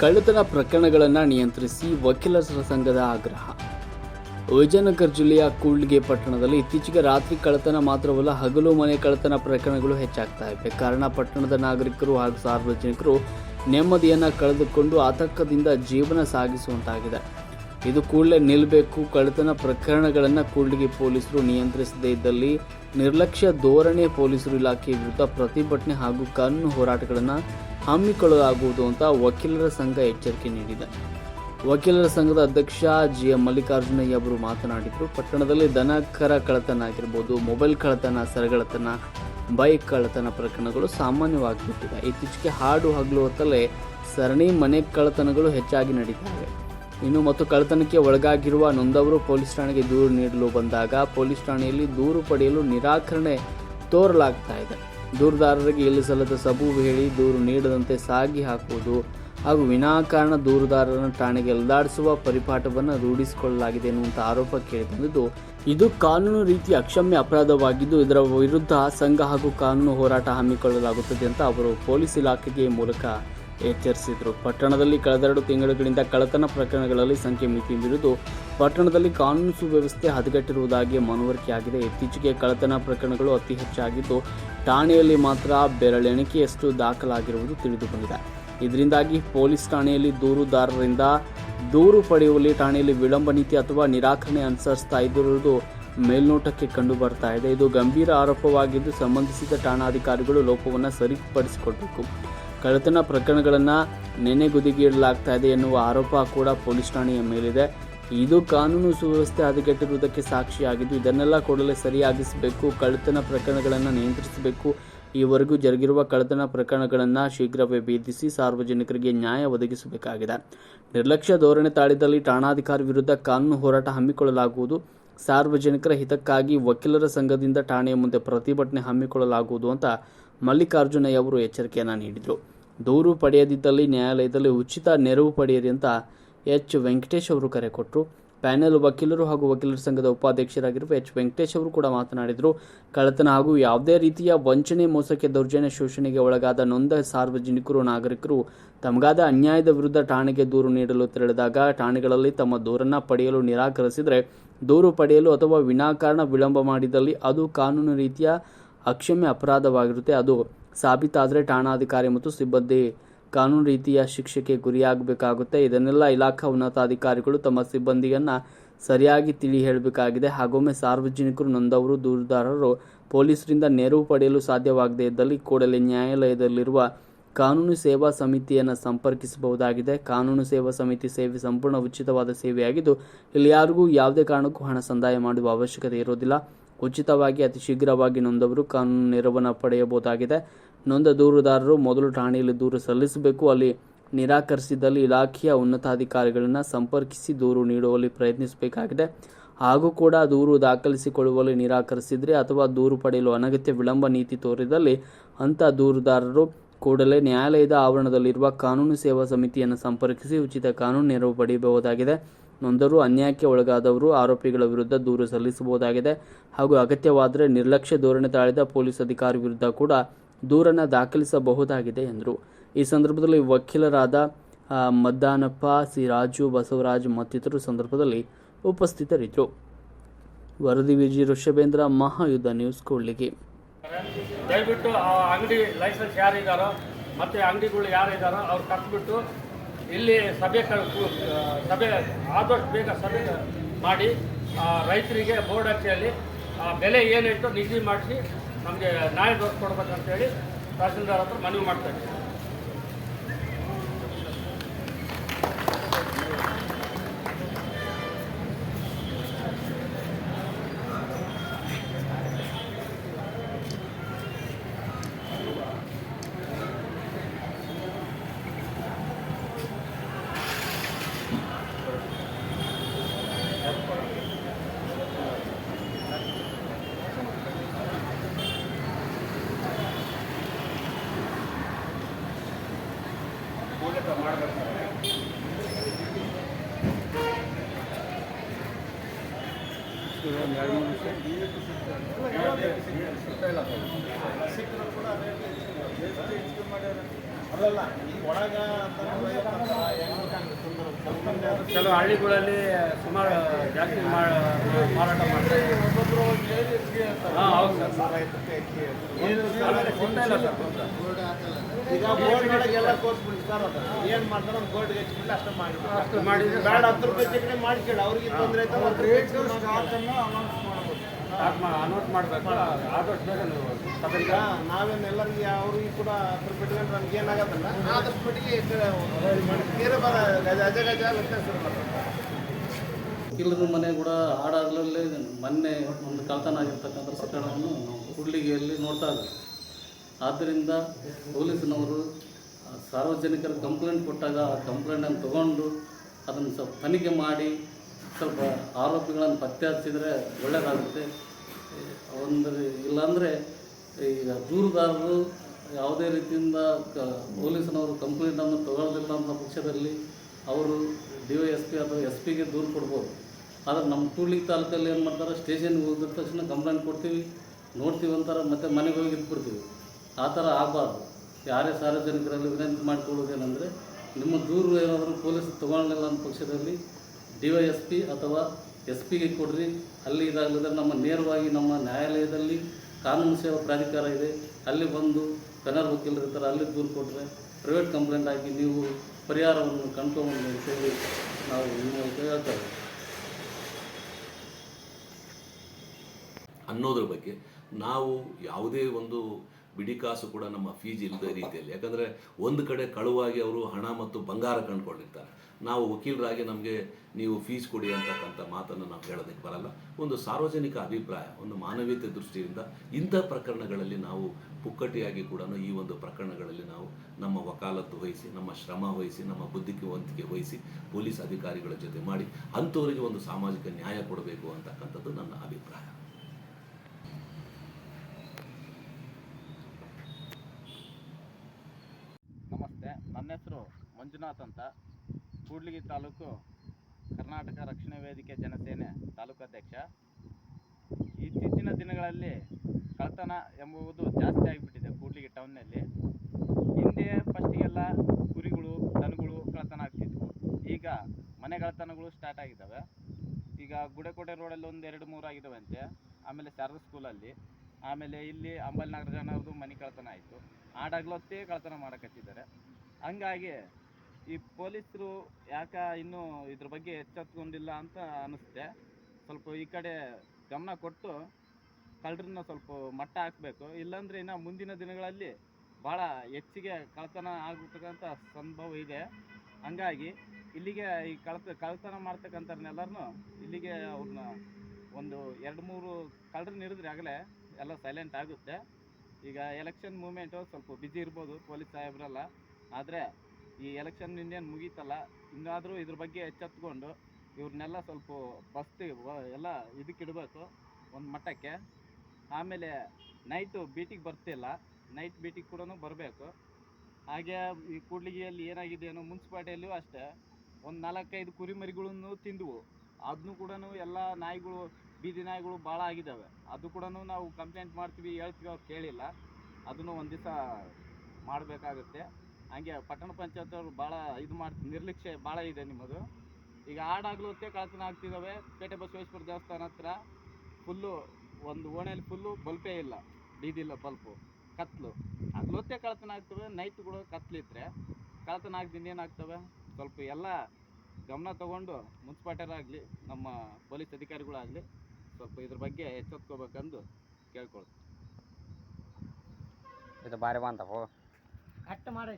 ಕಳ್ಳತನ ಪ್ರಕರಣಗಳನ್ನು ನಿಯಂತ್ರಿಸಿ ವಕೀಲರ ಸಂಘದ ಆಗ್ರಹ. ವಿಜಯನಗರ ಜಿಲ್ಲೆಯ ಕೂಡ್ಲಿಗೆ ಪಟ್ಟಣದಲ್ಲಿ ಇತ್ತೀಚೆಗೆ ರಾತ್ರಿ ಕಳ್ಳತನ ಮಾತ್ರವಲ್ಲ, ಹಗಲು ಮನೆ ಕಳ್ಳತನ ಪ್ರಕರಣಗಳು ಹೆಚ್ಚಾಗ್ತಾ ಇವೆ. ಕಾರಣ, ಪಟ್ಟಣದ ನಾಗರಿಕರು ಹಾಗೂ ಸಾರ್ವಜನಿಕರು ನೆಮ್ಮದಿಯನ್ನು ಕಳೆದುಕೊಂಡು ಆತಂಕದಿಂದ ಜೀವನ ಸಾಗಿಸುವಂತಾಗಿದೆ. ಇದು ಕೂಡಲೇ ನಿಲ್ಲಬೇಕು ಕಳ್ಳತನ ಪ್ರಕರಣಗಳನ್ನು ಕೂಡ್ಲಿಗೆ ಪೊಲೀಸರು ನಿಯಂತ್ರಿಸದೇ ಇದ್ದಲ್ಲಿ ನಿರ್ಲಕ್ಷ್ಯ ಧೋರಣೆ ಪೊಲೀಸರು ಇಲಾಖೆ ವಿರುದ್ಧ ಪ್ರತಿಭಟನೆ ಹಾಗೂ ಕಾನೂನು ಹೋರಾಟಗಳನ್ನು ಹಮ್ಮಿಕೊಳ್ಳಲಾಗುವುದು ಅಂತ ವಕೀಲರ ಸಂಘ ಎಚ್ಚರಿಕೆ ನೀಡಿದೆ. ವಕೀಲರ ಸಂಘದ ಅಧ್ಯಕ್ಷ ಜಿ ಎಂ ಮಲ್ಲಿಕಾರ್ಜುನಯ್ಯ ಅವರು ಮಾತನಾಡಿದರು, ಪಟ್ಟಣದಲ್ಲಿ ದನಕರ ಕಳತನ ಆಗಿರ್ಬೋದು, ಮೊಬೈಲ್ ಕಳತನ ಸರಗಳತನ ಬೈಕ್ ಕಳ್ಳತನ ಪ್ರಕರಣಗಳು ಸಾಮಾನ್ಯವಾಗಿಬಿಟ್ಟಿದೆ ಇತ್ತೀಚೆಗೆ ಹಾಡು ಹಗಲು ಹೊತ್ತಲೇ ಸರಣಿ ಮನೆ ಕಳ್ಳತನಗಳು ಹೆಚ್ಚಾಗಿ ನಡೀತವೆ. ಇನ್ನು ಮತ್ತು ಕಳ್ಳತನಕ್ಕೆ ಒಳಗಾಗಿರುವ ನೊಂದವರು ಪೊಲೀಸ್ ಠಾಣೆಗೆ ದೂರು ನೀಡಲು ಬಂದಾಗ ಪೊಲೀಸ್ ಠಾಣೆಯಲ್ಲಿ ದೂರು ಪಡೆಯಲು ನಿರಾಕರಣೆ ತೋರಲಾಗ್ತಾ ಇದೆ. ದೂರುದಾರರಿಗೆ ಇಲ್ಲಿ ಸಲ್ಲದ ಸಬೂಬು ಹೇಳಿ ದೂರು ನೀಡದಂತೆ ಸಾಗಿ ಹಾಕುವುದು ಹಾಗೂ ವಿನಾಕಾರಣ ದೂರುದಾರರನ್ನು ಠಾಣೆಗೆ ಎಲ್ದಾಡಿಸುವ ಪರಿಪಾಠವನ್ನು ರೂಢಿಸಿಕೊಳ್ಳಲಾಗಿದೆ ಎನ್ನುವಂಥ ಆರೋಪ ಕೇಳಿಬಂದಿದ್ದು, ಇದು ಕಾನೂನು ರೀತಿ ಅಕ್ಷಮ್ಯ ಅಪರಾಧವಾಗಿದ್ದು, ಇದರ ವಿರುದ್ಧ ಸಂಘ ಹಾಗೂ ಕಾನೂನು ಹೋರಾಟ ಹಮ್ಮಿಕೊಳ್ಳಲಾಗುತ್ತದೆ ಅಂತ ಅವರು ಪೊಲೀಸ್ ಇಲಾಖೆಗೆ ಮೂಲಕ ಎಚ್ಚರಿಸಿದರು ಪಟ್ಟಣದಲ್ಲಿ ಕಳೆದೆರಡು ತಿಂಗಳುಗಳಿಂದ ಕಳ್ಳತನ ಪ್ರಕರಣಗಳಲ್ಲಿ ಸಂಖ್ಯೆ ಮಿತಿ ಮೀರಿದ್ದು, ಪಟ್ಟಣದಲ್ಲಿ ಕಾನೂನು ಸುವ್ಯವಸ್ಥೆ ಹದಗೆಟ್ಟಿರುವುದಾಗಿ ಮನವರಿಕೆಯಾಗಿದೆ. ಇತ್ತೀಚೆಗೆ ಕಳ್ಳತನ ಪ್ರಕರಣಗಳು ಅತಿ ಹೆಚ್ಚಾಗಿದ್ದು, ಠಾಣೆಯಲ್ಲಿ ಮಾತ್ರ ಬೆರಳೆಣಿಕೆಯಷ್ಟು ದಾಖಲಾಗಿರುವುದು ತಿಳಿದುಬಂದಿದೆ. ಇದರಿಂದಾಗಿ ಪೊಲೀಸ್ ಠಾಣೆಯಲ್ಲಿ ದೂರುದಾರರಿಂದ ದೂರು ಪಡೆಯುವಲ್ಲಿ ಠಾಣೆಯಲ್ಲಿ ವಿಳಂಬ ನೀತಿ ಅಥವಾ ನಿರಾಕರಣೆ ಅನುಸರಿಸ್ತಾ ಇದ್ದಿರುವುದು ಮೇಲ್ನೋಟಕ್ಕೆ ಕಂಡು ಬರ್ತಾ ಇದೆ. ಇದು ಗಂಭೀರ ಆರೋಪವಾಗಿದ್ದು, ಸಂಬಂಧಿಸಿದ ಠಾಣಾಧಿಕಾರಿಗಳು ಲೋಪವನ್ನು ಸರಿಪಡಿಸಿಕೊಳ್ಬೇಕು ಕಳ್ಳತನ ಪ್ರಕರಣಗಳನ್ನು ನೆನೆಗುದಿಗಿಡಲಾಗ್ತಾ ಇದೆ ಎನ್ನುವ ಆರೋಪ ಕೂಡ ಪೊಲೀಸ್ ಠಾಣೆಯ ಮೇಲಿದೆ. ಇದು ಕಾನೂನು ಸುವ್ಯವಸ್ಥೆ ಹದಗೆಟ್ಟಿರುವುದಕ್ಕೆ ಸಾಕ್ಷಿಯಾಗಿದ್ದು, ಇದನ್ನೆಲ್ಲ ಕೂಡಲೇ ಸರಿಯಾಗಿಸಬೇಕು, ಕಳ್ಳತನ ಪ್ರಕರಣಗಳನ್ನು ನಿಯಂತ್ರಿಸಬೇಕು. ಈವರೆಗೂ ಜರುಗಿರುವ ಕಳ್ಳತನ ಪ್ರಕರಣಗಳನ್ನು ಶೀಘ್ರವೇ ಭೇದಿಸಿ ಸಾರ್ವಜನಿಕರಿಗೆ ನ್ಯಾಯ ಒದಗಿಸಬೇಕಾಗಿದೆ. ನಿರ್ಲಕ್ಷ್ಯ ಧೋರಣೆ ತಾಳಿದಲ್ಲಿ ಠಾಣಾಧಿಕಾರಿ ವಿರುದ್ಧ ಕಾನೂನು ಹೋರಾಟ ಹಮ್ಮಿಕೊಳ್ಳಲಾಗುವುದು. ಸಾರ್ವಜನಿಕರ ಹಿತಕ್ಕಾಗಿ ವಕೀಲರ ಸಂಘದಿಂದ ಠಾಣೆಯ ಮುಂದೆ ಪ್ರತಿಭಟನೆ ಹಮ್ಮಿಕೊಳ್ಳಲಾಗುವುದು ಅಂತ ಮಲ್ಲಿಕಾರ್ಜುನಯ್ಯ ಅವರು ಎಚ್ಚರಿಕೆಯನ್ನು ನೀಡಿದರು. ದೂರು ಪಡೆಯದಿದ್ದಲ್ಲಿ ನ್ಯಾಯಾಲಯದಲ್ಲಿ ಉಚಿತ ನೆರವು ಪಡೆಯಿರಿ ಅಂತ ಎಚ್. ವೆಂಕಟೇಶ್ ಅವರು ಕರೆ ಕೊಟ್ಟರು ಪ್ಯಾನೆಲ್ ವಕೀಲರು ಹಾಗೂ ವಕೀಲರ ಸಂಘದ ಉಪಾಧ್ಯಕ್ಷರಾಗಿರುವ ಎಚ್. ವೆಂಕಟೇಶ್ ಅವರು ಕೂಡ ಮಾತನಾಡಿದರು. ಕಳ್ಳತನ ಹಾಗೂ ಯಾವುದೇ ರೀತಿಯ ವಂಚನೆ, ಮೋಸಕ್ಕೆ ದೌರ್ಜನ್ಯ ಶೋಷಣೆಗೆ ಒಳಗಾದ ನೊಂದ ಸಾರ್ವಜನಿಕರು, ನಾಗರಿಕರು ತಮಗಾದ ಅನ್ಯಾಯದ ವಿರುದ್ಧ ಠಾಣೆಗೆ ದೂರು ನೀಡಲು ತೆರಳಿದಾಗ ಠಾಣೆಗಳಲ್ಲಿ ತಮ್ಮ ದೂರನ್ನು ಪಡೆಯಲು ನಿರಾಕರಿಸಿದರೆ, ದೂರು ಪಡೆಯಲು ಅಥವಾ ವಿನಾಕಾರಣ ವಿಳಂಬ ಮಾಡಿದಲ್ಲಿ ಅದು ಕಾನೂನು ರೀತಿಯ ಅಕ್ಷಮ್ಯ ಅಪರಾಧವಾಗಿರುತ್ತೆ. ಅದು ಸಾಬೀತಾದರೆ ಠಾಣಾಧಿಕಾರಿ ಮತ್ತು ಸಿಬ್ಬಂದಿ ಕಾನೂನು ರೀತಿಯ ಶಿಕ್ಷೆಗೆ ಗುರಿಯಾಗಬೇಕಾಗುತ್ತೆ. ಇದನ್ನೆಲ್ಲ ಇಲಾಖಾ ಉನ್ನತಾಧಿಕಾರಿಗಳು ತಮ್ಮ ಸಿಬ್ಬಂದಿಯನ್ನು ಸರಿಯಾಗಿ ತಿಳಿ ಹೇಳಬೇಕಾಗಿದೆ. ಹಾಗೊಮ್ಮೆ ಸಾರ್ವಜನಿಕರು ನೊಂದವರು ದೂರುದಾರರು ಪೊಲೀಸರಿಂದ ನೆರವು ಪಡೆಯಲು ಸಾಧ್ಯವಾಗದೇ ಇದ್ದಲ್ಲಿ ಕೂಡಲೇ ನ್ಯಾಯಾಲಯದಲ್ಲಿರುವ ಕಾನೂನು ಸೇವಾ ಸಮಿತಿಯನ್ನು ಸಂಪರ್ಕಿಸಬಹುದಾಗಿದೆ. ಕಾನೂನು ಸೇವಾ ಸಮಿತಿ ಸೇವೆ ಸಂಪೂರ್ಣ ಉಚಿತವಾದ ಸೇವೆಯಾಗಿದ್ದು, ಇಲ್ಲಿ ಯಾರಿಗೂ ಯಾವುದೇ ಕಾರಣಕ್ಕೂ ಹಣ ಸಂದಾಯ ಮಾಡುವ ಅವಶ್ಯಕತೆ ಇರೋದಿಲ್ಲ ಉಚಿತವಾಗಿ, ಅತಿ ಶೀಘ್ರವಾಗಿ ನೊಂದವರು ಕಾನೂನು ನೆರವನ್ನು ಪಡೆಯಬಹುದಾಗಿದೆ. ನೊಂದ ದೂರುದಾರರು ಮೊದಲು ಠಾಣೆಯಲ್ಲಿ ದೂರು ಸಲ್ಲಿಸಬೇಕು. ಅಲ್ಲಿ ನಿರಾಕರಿಸಿದಲ್ಲಿ ಇಲಾಖೆಯ ಉನ್ನತಾಧಿಕಾರಿಗಳನ್ನು ಸಂಪರ್ಕಿಸಿ ದೂರು ನೀಡುವಲ್ಲಿ ಪ್ರಯತ್ನಿಸಬೇಕಾಗಿದೆ. ಹಾಗೂ ಕೂಡ ದೂರು ದಾಖಲಿಸಿಕೊಳ್ಳುವಲ್ಲಿ ನಿರಾಕರಿಸಿದರೆ ಅಥವಾ ದೂರು ಪಡೆಯಲು ಅನಗತ್ಯ ವಿಳಂಬ ನೀತಿ ತೋರಿದಲ್ಲಿ ಅಂಥ ದೂರುದಾರರು ಕೂಡಲೇ ನ್ಯಾಯಾಲಯದ ಆವರಣದಲ್ಲಿರುವ ಕಾನೂನು ಸೇವಾ ಸಮಿತಿಯನ್ನು ಸಂಪರ್ಕಿಸಿ ಉಚಿತ ಕಾನೂನು ನೆರವು ಪಡೆಯಬಹುದಾಗಿದೆ. ನೊಂದರು ಅನ್ಯಾಯಕ್ಕೆ ಒಳಗಾದವರು ಆರೋಪಿಗಳ ವಿರುದ್ಧ ದೂರು ಸಲ್ಲಿಸಬಹುದಾಗಿದೆ. ಹಾಗೂ ಅಗತ್ಯವಾದರೆ ನಿರ್ಲಕ್ಷ್ಯ ಧೋರಣೆ ತಾಳಿದ ಪೊಲೀಸ್ ಅಧಿಕಾರಿ ವಿರುದ್ಧ ಕೂಡ ದೂರನ್ನು ದಾಖಲಿಸಬಹುದಾಗಿದೆ ಎಂದರು. ಈ ಸಂದರ್ಭದಲ್ಲಿ ವಕೀಲರಾದ ಮದ್ದಾನಪ್ಪ, ಸಿ. ರಾಜು, ಬಸವರಾಜ್ ಮತ್ತಿತರರು ಸಂದರ್ಭದಲ್ಲಿ ಉಪಸ್ಥಿತರಿದ್ದರು. ವರದಿ ವಿಜಿ ಋಷಭೇಂದ್ರ, ಮಹಾಯುದ್ಧ ನ್ಯೂಸ್ ಕೂಡ್ಲಿಗೆ ದಯವಿಟ್ಟು ಆ ಅಂಗಡಿ ಲೈಸೆನ್ಸ್ ಯಾರಿದ್ದಾರೋ ಮತ್ತು ಅಂಗಡಿಗಳು ಯಾರಿದ್ದಾರೋ ಅವ್ರು ಕರೆದ್ಬಿಟ್ಟು ಇಲ್ಲಿ ಸಭೆ ಸಭೆ ಆದಷ್ಟು ಬೇಗ ಸಭೆ ಮಾಡಿ ರೈತರಿಗೆ ಬೋರ್ಡ್ ಆ, ಬೆಲೆ ಏನಿತ್ತು ನಿಗದಿ ಮಾಡಿಸಿ ನಮಗೆ ನ್ಯಾಯ ದೊರಕಿಕೊಡ್ಬೇಕಂತೇಳಿ ತಹಸೀಲ್ದಾರ್ ಹತ್ರ ಮನವಿ ಮಾಡ್ತಾ ಸಿಗ್ತದೆ ಒಂದು ಎರಡು ಮೂರು ದಿವಸ ಸಿಕ್ಕರೂ ಕೂಡ ಅದೇ ಅಲ್ಲಲ್ಲ ಒಳಗ ಕೆಲವು ಹಳ್ಳಿಗಳಲ್ಲಿ ಸುಮಾರು ಜಾಸ್ತಿ ಮಾರಾಟ ಮಾಡ್ತಾರೆ. ಹಾಂ ಹೌದು ಸರ್. ಇಲ್ಲ ಸರ್. ಈಗ ಕೋರ್ಸ್ ಏನ್ ಮಾಡ್ತಾರೆ ಒಂದು ಬೋರ್ಡ್ ಹಚ್ಬಿಟ್ಟು ಅಷ್ಟು ಮಾಡಿ ಅಷ್ಟು ಮಾಡಿದ್ರೆ ಬೇಡ ಹತ್ತು ರೂಪಾಯಿ ಚಕ್ರೆ ಮಾಡ್ಕೊಳ್ಳಿ ಅವ್ರಿಗೆ ತೊಂದರೆ ಆಯ್ತು ಒಂದು ರೇಟ್ ಸ್ಟಾರ್ಟ್ ಮಾ ಅನೌನ್ಸ್ ಮಾಡಬೇಕು. ಆದಷ್ಟು ಬೇಗ ನೀವು ಈಗ ಸಭೆಗೆ ನಾವೇನು ಎಲ್ಲರಿಗೆ ಅವ್ರಿಗೆ ಕೂಡ ಅದ್ರ ಬಿಟ್ಕೊಂಡ್ರೆ ನಮ್ಗೆ ಏನಾಗತ್ತಲ್ಲ? ಆದಷ್ಟು ಮಟ್ಟಿಗೆ ತೀರ ಬರ ಗಜ ಗಜ ಗಜ ವ್ಯತ್ಯಾಸ. ವಕೀಲರ ಮನೆ ಕೂಡ ಹಾಡಾಗಲಲ್ಲಿ ಮೊನ್ನೆ ಒಂದು ಕಳ್ತನ ಆಗಿರ್ತಕ್ಕಂಥ ಪ್ರಕರಣವನ್ನು ನಾವು ಕೂಡ್ಲಿಗೆಯಲ್ಲಿ ನೋಡ್ತಾ ಇದ್ದಾರೆ ಆದ್ದರಿಂದ ಪೊಲೀಸ್ನವರು ಸಾರ್ವಜನಿಕರು ಸಾರ್ವಜನಿಕರ ಕಂಪ್ಲೇಂಟ್ ಕೊಟ್ಟಾಗ ಆ ಕಂಪ್ಲೇಂಟನ್ನು ತಗೊಂಡು ಅದನ್ನು ಸ್ವಲ್ಪ ತನಿಖೆ ಮಾಡಿ ಸ್ವಲ್ಪ ಆರೋಪಿಗಳನ್ನು ಪತ್ತೆ ಹಚ್ಚಿದರೆ ಒಳ್ಳೆಯದಾಗುತ್ತೆ ಒಂದು ಇಲ್ಲಾಂದರೆ ಈಗ ದೂರುದಾರರು ಯಾವುದೇ ರೀತಿಯಿಂದ ಕ ಪೊಲೀಸ್ನವರು ಕಂಪ್ಲೇಂಟನ್ನು ತಗೊಳ್ಳೋದಿಲ್ಲ ಅನ್ನೋ ಪಕ್ಷದಲ್ಲಿ ಅವರು ಡಿ ವೈ ಎಸ್ ಪಿ ಅಥವಾ ಎಸ್ ಪಿಗೆ ದೂರು ಕೊಡ್ಬೋದು. ಆದರೆ ನಮ್ಮ ಕೂಡ್ಲಿ ತಾಲೂಕಲ್ಲಿ ಏನು ಮಾಡ್ತಾರೆ, ಸ್ಟೇಷನ್ಗೆ ಹೋಗಿದ ತಕ್ಷಣ ಕಂಪ್ಲೇಂಟ್ ಕೊಡ್ತೀವಿ, ನೋಡ್ತೀವಿ ಅಂತಾರೆ, ಮತ್ತೆ ಮನೆಗೆ ಹೋಗಿ ಇಟ್ಬಿಡ್ತೀವಿ. ಆ ಥರ ಆಗಬಾರ್ದು. ಯಾರೇ ಸಾರ್ವಜನಿಕರಲ್ಲಿ ವಿನಂತಿ ಮಾಡಿಕೊಳ್ಳೋದೇನೆಂದರೆ ನಿಮ್ಮ ದೂರು ಏನಾದರೂ ಪೊಲೀಸ್ ತೊಗೊಳ್ಳಿಲ್ಲ ಅನ್ನೋ ಪಕ್ಷದಲ್ಲಿ ಡಿ ವೈ ಎಸ್ ಪಿ ಅಥವಾ ಎಸ್ ಪಿಗೆ ಕೊಡ್ರಿ. ಅಲ್ಲಿ ಇದಾಗಲಿದ್ರೆ ನಮ್ಮ ನೇರವಾಗಿ ನಮ್ಮ ನ್ಯಾಯಾಲಯದಲ್ಲಿ ಕಾನೂನು ಸೇವಾ ಪ್ರಾಧಿಕಾರ ಇದೆ. ಅಲ್ಲಿ ಬಂದು ಕನ್ನಡ ವಕೀಲರು ಇರ್ತಾರೆ ಅಲ್ಲಿ ದೂರು ಕೊಟ್ಟರೆ ಪ್ರೈವೇಟ್ ಕಂಪ್ಲೇಂಟ್ ಹಾಕಿ ನೀವು ಪರಿಹಾರವನ್ನು ಕಂಡ್ಕೊಂಡು ಅಂತೇಳಿ ನಾವು ಈ ಮೂಲಕ ಹೇಳ್ತೇವೆ ಅನ್ನೋದ್ರ ಬಗ್ಗೆ ನಾವು ಯಾವುದೇ ಒಂದು ಬಿಡಿಕಾಸು ಕೂಡ ನಮ್ಮ ಫೀಸ್ ಇಲ್ಲದ ರೀತಿಯಲ್ಲಿ. ಯಾಕಂದರೆ ಒಂದು ಕಡೆ ಕಳುವಾಗಿ ಅವರು ಹಣ ಮತ್ತು ಬಂಗಾರ ಕಂಡುಕೊಂಡಿರ್ತಾರೆ. ನಾವು ವಕೀಲರಾಗಿ ನಮಗೆ ನೀವು ಫೀಸ್ ಕೊಡಿ ಅಂತಕ್ಕಂಥ ಮಾತನ್ನು ನಾವು ಹೇಳೋದಕ್ಕೆ ಬರಲ್ಲ. ಒಂದು ಸಾರ್ವಜನಿಕ ಅಭಿಪ್ರಾಯ, ಒಂದು ಮಾನವೀಯತೆ ದೃಷ್ಟಿಯಿಂದ ಇಂಥ ಪ್ರಕರಣಗಳಲ್ಲಿ ನಾವು ಪುಕ್ಕಟಿಯಾಗಿ ಕೂಡ ಈ ಒಂದು ಪ್ರಕರಣಗಳಲ್ಲಿ ನಾವು ನಮ್ಮ ವಕಾಲತ್ತು ವಹಿಸಿ, ನಮ್ಮ ಶ್ರಮ ವಹಿಸಿ, ನಮ್ಮ ಬುದ್ಧಿವಂತಿಕೆ ವಹಿಸಿ ಪೊಲೀಸ್ ಅಧಿಕಾರಿಗಳ ಜೊತೆ ಮಾಡಿ ಅಂಥವರಿಗೆ ಒಂದು ಸಾಮಾಜಿಕ ನ್ಯಾಯ ಕೊಡಬೇಕು ಅಂತಕ್ಕಂಥದ್ದು ನನ್ನ ಅಭಿಪ್ರಾಯ. ಮಂಜುನಾಥ್ ಅಂತ. ಕೂಡ್ಲಿಗಿ ತಾಲೂಕು ಕರ್ನಾಟಕ ರಕ್ಷಣಾ ವೇದಿಕೆ ಜನಸೇನೆ ತಾಲೂಕು ಅಧ್ಯಕ್ಷ. ಇತ್ತೀಚಿನ ದಿನಗಳಲ್ಲಿ ಕಳ್ತನ ಎಂಬುದು ಜಾಸ್ತಿ ಆಗಿಬಿಟ್ಟಿದೆ ಕೂಡ್ಲಿಗಿ ಟೌನ್ನಲ್ಲಿ. ಹಿಂದೆ ಫಸ್ಟಿಗೆಲ್ಲ ಕುರಿಗಳು, ದನಗಳು ಕಳ್ತನ ಆಗ್ತಿದ್ವು. ಈಗ ಮನೆ ಕಳ್ತನಗಳು ಸ್ಟಾರ್ಟ್ ಆಗಿದ್ದಾವೆ ಈಗ ಗುಡೆಕೋಟೆ ರೋಡಲ್ಲಿ ಒಂದು ಎರಡು ಮೂರು ಆಗಿದ್ದಾವೆ ಅಂತೆ ಆಮೇಲೆ ಶಾರದಾ ಸ್ಕೂಲಲ್ಲಿ. ಆಮೇಲೆ ಇಲ್ಲಿ ಅಂಬಲ್ ನಾಗರಾಜನವ್ರದ್ದು ಮನೆ ಕಳ್ತನ ಆಯಿತು. ಆಡಾಗ್ಲೊತ್ತೇ ಕಳ್ತನ ಮಾಡಕತ್ತಿದ್ದಾರೆ. ಹಂಗಾಗಿ ಈ ಪೊಲೀಸರು ಯಾಕ ಇನ್ನೂ ಇದ್ರ ಬಗ್ಗೆ ಎಚ್ಚೆತ್ಕೊಂಡಿಲ್ಲ ಅಂತ ಅನಿಸುತ್ತೆ ಸ್ವಲ್ಪ ಈ ಕಡೆ ಗಮನ ಕೊಟ್ಟು ಕಳ್ಳರನ್ನ ಸ್ವಲ್ಪ ಮಟ್ಟ ಹಾಕಬೇಕು. ಇಲ್ಲಾಂದ್ರೆ ಇನ್ನು ಮುಂದಿನ ದಿನಗಳಲ್ಲಿ ಭಾಳ ಹೆಚ್ಚಿಗೆ ಕಳ್ಳತನ ಆಗತಕ್ಕಂಥ ಸಂಭವ ಇದೆ. ಹಂಗಾಗಿ ಇಲ್ಲಿಗೆ ಈ ಕಳ್ತ, ಕಳ್ತನ ಮಾಡ್ತಕ್ಕಂಥವ್ರನ್ನೆಲ್ಲರನ್ನು ಇಲ್ಲಿಗೆ ಅವ್ರನ್ನ ಒಂದು ಎರಡು ಮೂರು ಕಳ್ಳರನ್ನ ಹಿಡಿದ್ರೆ ಆಗಲೇ ಎಲ್ಲ ಸೈಲೆಂಟ್ ಆಗುತ್ತೆ. ಈಗ ಎಲೆಕ್ಷನ್ ಮೂಮೆಂಟು ಸ್ವಲ್ಪ ಬ್ಯುಸಿ ಇರ್ಬೋದು ಪೊಲೀಸ್ ಸಾಹೇಬ್ರೆಲ್ಲ. ಆದರೆ ಈ ಎಲೆಕ್ಷನ್ ಇನ್ನೇನು ಮುಗೀತಲ್ಲ ಇನ್ನಾದರೂ ಇದ್ರ ಬಗ್ಗೆ ಎಚ್ಚೆತ್ಕೊಂಡು ಇವ್ರನ್ನೆಲ್ಲ ಸ್ವಲ್ಪ ಬಸ್ತಿ ಎಲ್ಲ ಇದಕ್ಕೆ ಇಡಬೇಕು ಒಂದು ಮಟ್ಟಕ್ಕೆ ಆಮೇಲೆ ನೈಟು ಬೀಟಿಗೆ ಬರ್ತಿಲ್ಲ ನೈಟ್ ಬೀಟಿಗೆ ಕೂಡ ಬರಬೇಕು. ಹಾಗೆ ಈ ಕೂಡ್ಲಿಗೆಯಲ್ಲಿ ಏನಾಗಿದೆ ಮುನ್ಸಿಪಾಲ್ಟಿಯಲ್ಲೂ ಅಷ್ಟೇ, ಒಂದು ನಾಲ್ಕೈದು ಕುರಿಮರಿಗಳನ್ನು ತಿಂದವು. ಅದನ್ನು ಕೂಡ ಎಲ್ಲ ನಾಯಿಗಳು, ಬೀದಿ ನಾಯಿಗಳು ಭಾಳ ಆಗಿದ್ದಾವೆ ಅದು ಕೂಡ ನಾವು ಕಂಪ್ಲೇಂಟ್ ಮಾಡ್ತೀವಿ, ಹೇಳ್ತೀವಿ, ಅವ್ರು ಕೇಳಿಲ್ಲ. ಅದನ್ನು ಒಂದು ದಿವಸ ಮಾಡಬೇಕಾಗುತ್ತೆ. ಹಂಗೆ ಪಟ್ಟಣ ಪಂಚಾಯತ್ ಅವರು ಭಾಳ ಇದು ಮಾಡಿ ನಿರ್ಲಕ್ಷ್ಯ ಭಾಳ ಇದೆ ನಿಮ್ಮದು. ಈಗ ಆಡಾಗ್ಲೊತ್ತೆ ಕಳ್ತನ ಆಗ್ತಿದ್ದಾವೆ ಪೇಟೆ ಬಸವೇಶ್ವರ ದೇವಸ್ಥಾನ ಹತ್ರ ಫುಲ್ಲು ಒಂದು ಓಣೆಯಲ್ಲಿ ಫುಲ್ಲು ಬಲ್ಪೇ ಇಲ್ಲ. ಬೀದಿಲ್ಲ ಬಲ್ಪು, ಕತ್ಲು. ಆಗ್ಲೊತ್ತೆ ಕಳ್ತನ ಆಗ್ತವೆ. ನೈಟ್ಗಳು ಕತ್ಲಿದ್ರೆ ಕಳ್ತನ ಆಗದಿಂದ ಏನಾಗ್ತವೆ? ಸ್ವಲ್ಪ ಎಲ್ಲ ಗಮನ ತಗೊಂಡು ಮುನ್ಸಿಪಾಲ್ಟಿಯರಾಗಲಿ, ನಮ್ಮ ಪೊಲೀಸ್ ಅಧಿಕಾರಿಗಳಾಗಲಿ ಸ್ವಲ್ಪ ಇದ್ರ ಬಗ್ಗೆ ಎಚ್ಚೆತ್ಕೋಬೇಕಂದು ಕೇಳ್ಕೊಳ್ತೀನಿ. ಇದು ಭಾರಿ ಬಂತವು ಕಟ್ ಮಾಡಿ